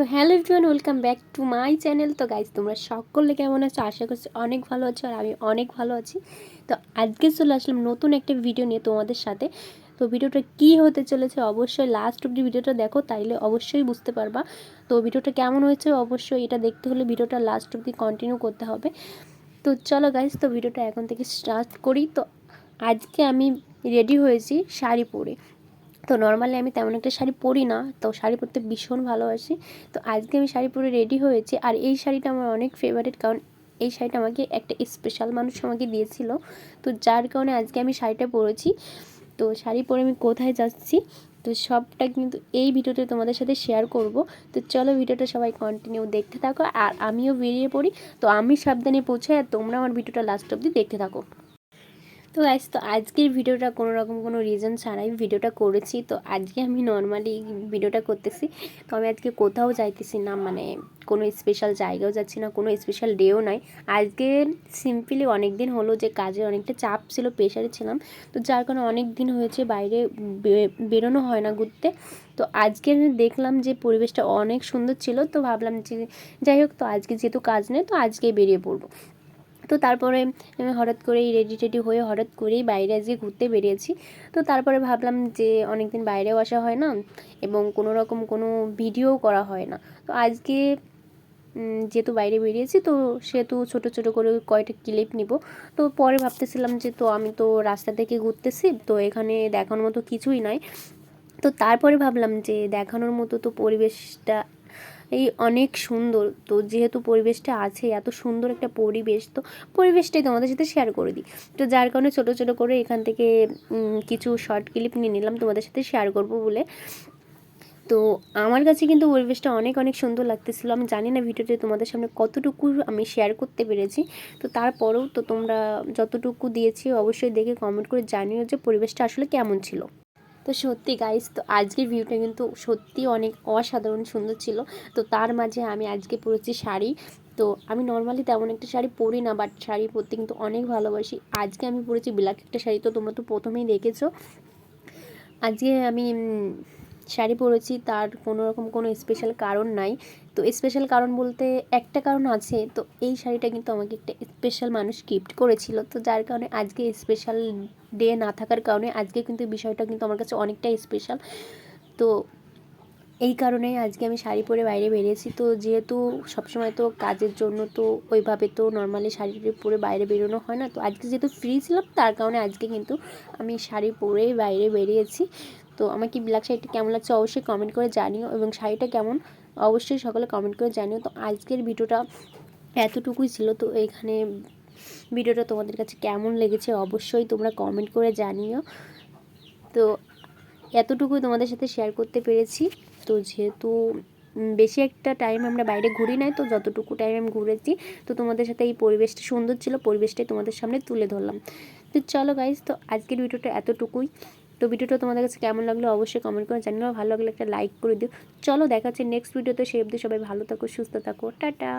তো hello everyone, welcome back to my channel. তো guys তোমরা সকলে কেমন আছো? আশা করছি অনেক ভালো আছো আর আমি অনেক ভালো আছি। তো আজকে চলে আসলাম নতুন একটা ভিডিও নিয়ে তোমাদের সাথে। তো ভিডিওটা কী হতে চলেছে অবশ্যই লাস্ট অব্দি ভিডিওটা দেখো, তাইলে অবশ্যই বুঝতে পারবা। তো ভিডিওটা কেমন হয়েছে অবশ্যই এটা দেখতে হলে ভিডিওটা লাস্ট অব্দি কন্টিনিউ করতে হবে। তো চলো গাইজ তো ভিডিওটা এখন থেকে স্টার্ট করি। তো আজকে আমি রেডি হয়েছি শাড়ি পরে। তো নর্মালি আমি তেমন একটা শাড়ি পরি না, তো শাড়ি পরতে ভীষণ ভালোবাসি। তো আজকে আমি শাড়ি পরে রেডি হয়েছি, আর এই শাড়িটা আমার অনেক ফেভারিট কারণ এই শাড়িটা আমাকে একটা স্পেশাল মানুষ আমাকে দিয়েছিল। তো যার কারণে আজকে আমি শাড়িটা পরেছি। তো শাড়ি পরে আমি কোথায় যাচ্ছি? তো সবটা কিন্তু এই ভিডিওতে তোমাদের সাথে শেয়ার করব। তো চলো ভিডিওটা সবাই কন্টিনিউ দেখতে থাকো, আর আমিও বেরিয়ে পড়ি। তো আমি সাবধানে পৌঁছে আর তোমরা আমার ভিডিওটা লাস্ট অবধি দেখতে থাকো। তো গাইস তো আজকের ভিডিওটা কোনো রকম কোনো রিজন ছাড়াই ভিডিওটা করেছি। তো আজকে আমি নর্মালি ভিডিওটা করতেছি। তো আমি আজকে কোথাও যাইতেছি না মানে কোনো স্পেশাল জায়গাও যাচ্ছি না, কোনো স্পেশাল ডেও নাই। আজকে সিম্পলি অনেক দিন হলো যে কাজে অনেকটা চাপ ছিল প্রেশারে ছিলাম। তো যার কারণে অনেক দিন হয়েছে বাইরে বেরোনো হয় না ঘুরতে। তো আজকে দেখলাম যে পরিবেশটা অনেক সুন্দর ছিল। তো ভাবলাম যে, যাই হোক, তো আজকে যেহেতু কাজ নেই, তো আজকেই বেরিয়ে পড়ব। তো তারপরে হঠাৎ করেই রেডি টেডি হয়ে হঠাৎ করেই বাইরে আজকে ঘুরতে বেরিয়েছি। তো তারপরে ভাবলাম যে অনেক দিন বাইরেও আসা হয় না এবং কোনো রকম কোনো ভিডিও করা হয় না। তো আজকে যেহেতু বাইরে বেরিয়েছি, তো সেহেতু ছোটো ছোটো করে কয়টা ক্লিপ নিব। তো পরে ভাবতেছিলাম যে তো আমি তো রাস্তা থেকে ঘুরতেছি, তো এখানে দেখানোর মতো কিছুই নাই। তো তারপরে ভাবলাম যে দেখানোর মতো তো পরিবেশটা এই অনেক সুন্দর। তো যেহেতু পরিবেশটা আছে, এত সুন্দর একটা পরিবেশ, তো পরিবেশটাই তোমাদের সাথে শেয়ার করে দিই। তো যার কারণে ছোটো ছোটো করে এখান থেকে কিছু শর্ট ক্লিপ নিয়ে নিলাম তোমাদের সাথে শেয়ার করব বলে। তো আমার কাছে কিন্তু পরিবেশটা অনেক অনেক সুন্দর লাগতেছিলো। আমি জানি না ভিডিওতে তোমাদের সামনে কতটুকু আমি শেয়ার করতে পেরেছি। তো তারপরেও তো তোমরা যতটুকু দিয়েছি, অবশ্যই দেখে কমেন্ট করে জানিও যে পরিবেশটা আসলে কেমন ছিল। তো সত্যি গাইস তো আজকের ভিউটা কিন্তু সত্যি অনেক অসাধারণ সুন্দর ছিল। তো তার মাঝে আমি আজকে পরেছি শাড়ি। তো আমি নর্মালি তেমন একটা শাড়ি পরি না বাট শাড়ি পরতে কিন্তু অনেক ভালোবাসি। আজকে আমি পরেছি ব্ল্যাক একটা শাড়ি, তো তোমরা তো প্রথমেই দেখেছ। আজকে আমি শাড়ি পরেছি, তার কোনো রকম কোনো স্পেশাল কারণ নাই। তো স্পেশাল কারণ বলতে একটা কারণ আছে, তো এই শাড়িটা কিন্তু আমাকে একটা স্পেশাল মানুষ গিফট করেছিল। তো যার কারণে আজকে স্পেশাল ডে না থাকার কারণে আজকে কিন্তু বিষয়টা কিন্তু আমার কাছে অনেকটাই স্পেশাল তো এই কারণেই আজকে আমি শাড়ি পরে বাইরে বেরিয়েছি। তো যেহেতু সবসময় তো কাজের জন্য তো ওইভাবে তো নর্মালি শাড়ি পরে বাইরে বেরোনো হয় না, তো আজকে যেহেতু ফ্রি ছিলাম, তার কারণে আজকে কিন্তু আমি শাড়ি পরেই বাইরে বেরিয়েছি। তো আমাকে ব্ল্যাক শাড়িটা কেমন লাগছে অবশ্যই কমেন্ট করে জানিও, এবং শাড়িটা কেমন অবশ্যই সকলে কমেন্ট করে জানিও। তো আজকের ভিডিওটা এতটুকুই ছিল। তো এখানে ভিডিওটা তোমাদের কাছে কেমন লেগেছে অবশ্যই তোমরা কমেন্ট করে জানিও। তো এতটুকুই তোমাদের সাথে শেয়ার করতে পেরেছি। তো যেহেতু বেশি একটা টাইম আমরা বাইরে ঘুরি নাই, তো যতটুকু টাইম আমি ঘুরেছি, তো তোমাদের সাথে এই পরিবেশটা সুন্দর ছিল। পরিবেশটাই তোমাদের সামনে তুলে ধরলাম। তো চলো গাইজ তো আজকের ভিডিওটা এতটুকুই। তো ভিডিওটা তোমাদের কাছে কেমন লাগল অবশ্যই কমেন্ট করে জানিও। ভালো লাগলে একটা লাইক করে দিও। চলো দেখা হচ্ছে নেক্সট ভিডিওতে সেই অবধি সবাই ভালো থাকো, সুস্থ থাকো। টাটা।